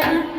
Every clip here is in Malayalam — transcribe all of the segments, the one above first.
Amen.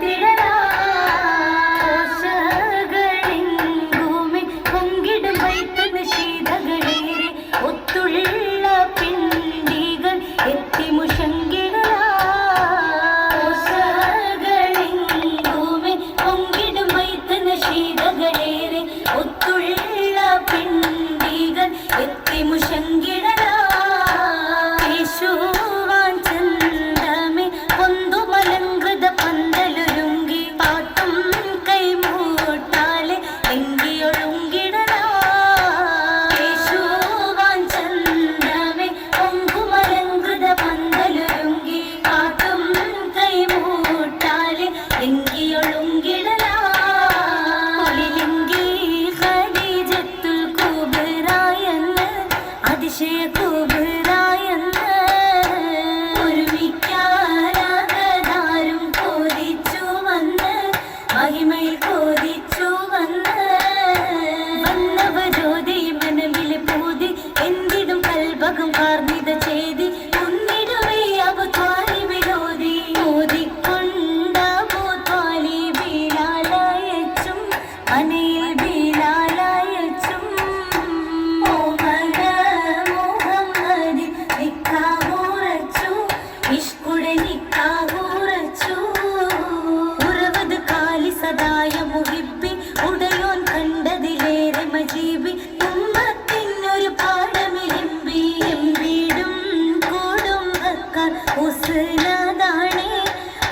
ഹുസ്നതാണ്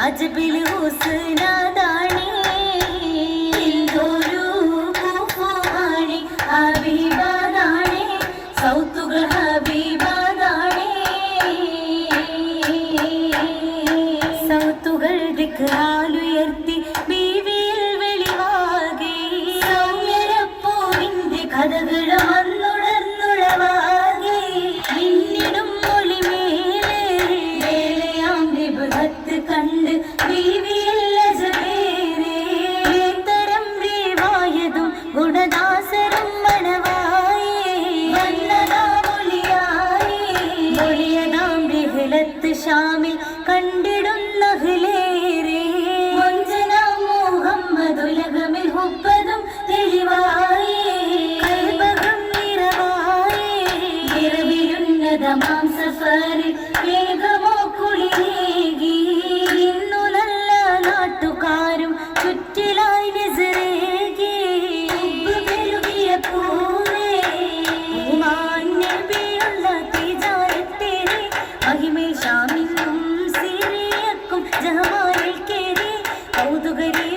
അജ്ബിൽ ഹുസ്നതാണ് ചുറ്റിലായി നിസരേകി ും സിറിയക്കും ജമാൽ കേറി കൗതുകരീ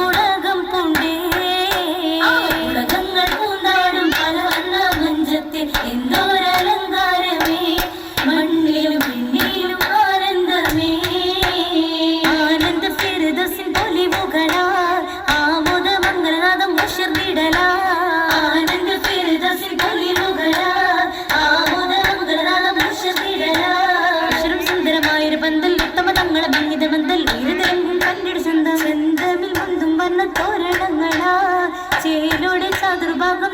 പർവതങ്ങളെ ഭംഗിതവന്തൽ ഇരുതരങ്കും കണ്ടിട് സ്വന്തം സ്വന്തമിൽ വന്നും വന്ന തോരണങ്ങളാ. ചേലോടെ ചതുർഭാഗം